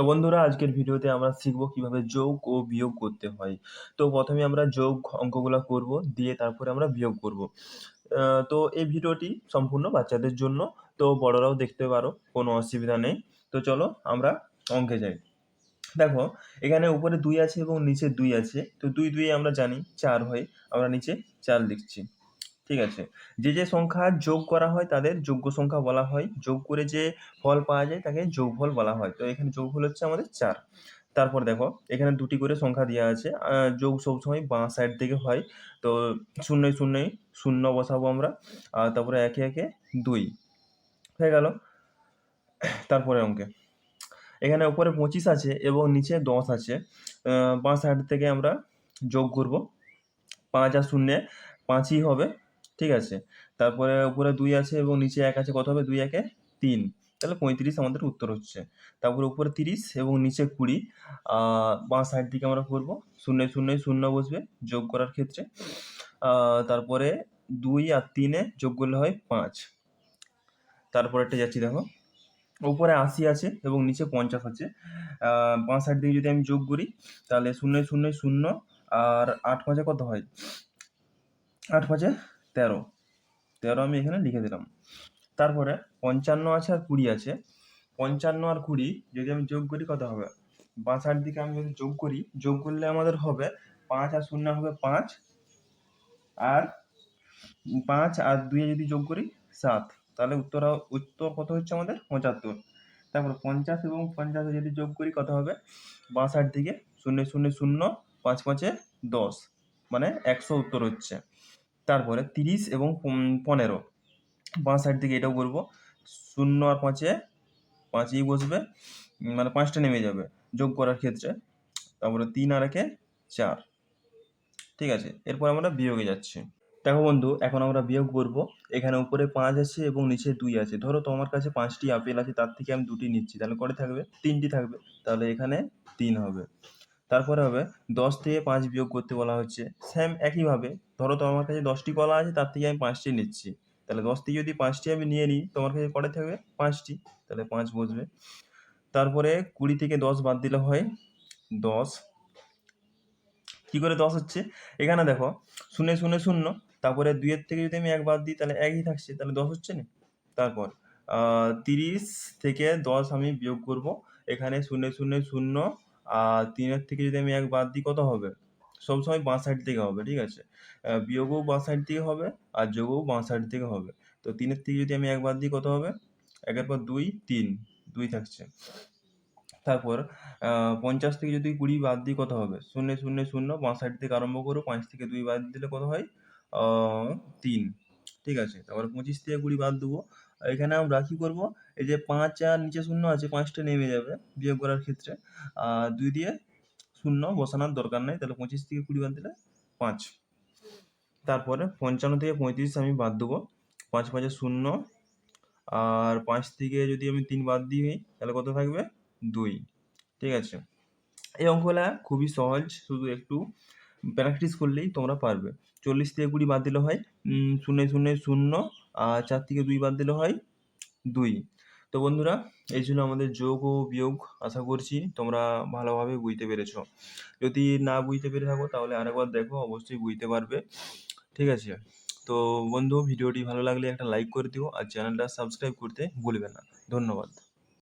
তো বন্ধুরা, আজকের ভিডিওতে আমরা শিখব কীভাবে যোগ ও বিয়োগ করতে হয়। তো প্রথমে আমরা যোগ অঙ্কগুলো করব, দিয়ে তারপরে আমরা বিয়োগ করব। তো এই ভিডিওটি সম্পূর্ণ বাচ্চাদের জন্য, তো বড়রাও দেখতে পারো, কোনো অসুবিধা নেই। তো চলো আমরা অঙ্কে যাই। দেখো, এখানে উপরে দুই আছে এবং নিচে দুই আছে। তো দুই দুই আমরা জানি, চার হয়। আমরা নিচে চার লিখছি। ঠিক আছে? যে যে সংখ্যা যোগ করা হয় তাদের যোগ্য সংখ্যা বলা হয়। যোগ করে যে ফল পাওয়া যায় তাকে যোগফল বলা হয়। তো এখানে যোগফল হচ্ছে আমাদের চার। তারপর দেখো, এখানে দুটি করে সংখ্যা দেওয়া আছে। যোগ সবসময় বাঁ সাইড থেকে হয়। তো শূন্য শূন্যই শূন্য বসাবো আমরা। আর তারপরে একে একে দুই। হয়ে গেল। তারপরে অঙ্কে। এখানে উপরে পঁচিশ আছে এবং নিচে দশ আছে। বাঁ সাইড থেকে আমরা যোগ করব। পাঁচ আর শূন্যে পাঁচই হবে। ঠিক আছে? তারপরে উপরে দুই আছে এবং নিচে এক আছে, কত হবে? দুই, একে তিন। তাহলে পঁয়ত্রিশ আমাদের উত্তর হচ্ছে। তারপরে উপরে তিরিশ এবং নিচে কুড়ি। বাঁ সাইড দিকে আমরা করব। শূন্য শূন্য শূন্য বসবে যোগ করার ক্ষেত্রে। তারপরে দুই আর তিনে যোগ করলে হয় পাঁচ। তারপরেরটা যাচ্ছি দেখো। উপরে আশি আছে এবং নিচে পঞ্চাশ আছে। বাঁ সাইড দিকে যদি আমি যোগ করি, তাহলে শূন্য শূন্য শূন্য আর আট পাঁচে কত হয়? আট পাঁচে তেরো। তেরো আমি এখানে লিখে দিলাম। তারপরে পঞ্চান্ন আছে আর কুড়ি আছে। পঞ্চান্ন আর কুড়ি যদি আমি যোগ করি কত হবে? বাঁ সাইড দিকে আমি যদি যোগ করি, যোগ করলে আমাদের হবে পাঁচ আর শূন্য হবে পাঁচ। আর পাঁচ আর দুইয়ে যদি যোগ করি, সাত। তাহলে উত্তর উত্তর কত হচ্ছে আমাদের? পঁচাত্তর। তারপর পঞ্চাশ এবং পঞ্চাশে যদি যোগ করি, কত হবে? বাঁ দিকে শূন্য শূন্য শূন্য, পাঁচ পাঁচে দশ। মানে একশো উত্তর হচ্ছে। তারপরে তিরিশ এবং পনেরো। বাঁ সাইড থেকে এটাও করব শূন্য আর পাঁচে, পাঁচই বসবে মানে পাঁচটা নেমে যাবে যোগ করার ক্ষেত্রে। তারপরে তিন আর একে চার। ঠিক আছে, এরপর আমরা বিয়োগে যাচ্ছি। দেখো বন্ধু, এখন আমরা বিয়োগ করব। এখানে উপরে পাঁচ আছে এবং নিচে দুই আছে। ধরো তোমার কাছে পাঁচটি আপেল আছে, তার থেকে আমি দুটি নিচ্ছি, তাহলে কটা থাকবে? তিনটি থাকবে। তাহলে এখানে তিন হবে। তারপরে হবে দশ থেকে পাঁচ বিয়োগ করতে বলা হচ্ছে। সেম একইভাবে, ধরো তোমার কাছে দশটি কলা আছে, তার থেকে আমি পাঁচটি নিচ্ছি। তাহলে দশ থেকে যদি পাঁচটি আমি নিয়ে নিই, তোমার কাছে কটা থাকবে? পাঁচটি। তাহলে পাঁচ বসবে। তারপরে কুড়ি থেকে দশ বাদ দিলে হয় দশ। কি করে দশ হচ্ছে? এখানে দেখো, শূন্য শূন্য শূন্য, তারপরে দুইয়ের থেকে যদি আমি এক বাদ দিই, তাহলে একই থাকছে। তাহলে দশ হচ্ছে না? তারপর তিরিশ থেকে দশ আমি বিয়োগ করব। এখানে শূন্য শূন্য শূন্য আর তিনের থেকে যদি আমি এক বাদ দিই, কত হবে? সবসময় বাঁ সাইড থেকে হবে, ঠিক আছে? বিয়োগও বাঁ সাইড থেকে হবে আর যোগও বাঁ সাইড থেকে হবে। তো তিনের থেকে যদি আমি এক বাদ দিই, কত হবে? একের পর দুই, তিন, দুই থাকছে। তারপর পঞ্চাশ থেকে যদি কুড়ি বাদ দিই, কত হবে? শূন্য শূন্য শূন্য, বাঁ সাইড থেকে আরম্ভ করো, পাঁচ থেকে দুই বাদ দিলে কত হয়? তিন, ঠিক আছে? তারপর পঁচিশ থেকে কুড়ি বাদ দেবো এখানে আমরা কি করব? এই যে পাঁচ আর নিচে শূন্য আছে, পাঁচটা নেমে যাবে বিয়োগ করার ক্ষেত্রে। আর দুই দিয়ে শূন্য বসানোর দরকার নেই, তাহলে পঁচিশ থেকে কুড়ি বাদ দিলে পাঁচ। তারপরে পঞ্চান্ন থেকে পঁয়ত্রিশ আমি বাদ দেবো। পাঁচ পাঁচে শূন্য। আর পাঁচ থেকে যদি আমি তিন বাদ দিই, তাহলে কত থাকবে? দুই। ঠিক আছে? এই অঙ্কগুলা খুবই সহজ, শুধু একটু প্র্যাকটিস করলেই তোমরা পারবে। চল্লিশ থেকে কুড়ি বাদ দিলে হয় শূন্য শূন্য শূন্য চার থেকে দুই বাদ দিলে হয় দুই। তো বন্ধুরা, এই ছিল আমাদের যোগ ও বিয়োগ। আশা করছি তোমরা ভালোভাবে বুঝতে পেরেছ। যদি না বুঝতে পেরে থাকো, তাহলে আরেকবার দেখো, অবশ্যই বুঝতে পারবে। ঠিক আছে? তো বন্ধু, ভিডিওটি ভালো লাগলে একটা লাইক করে দিও আর চ্যানেলটা সাবস্ক্রাইব করতে ভুলবে না। ধন্যবাদ।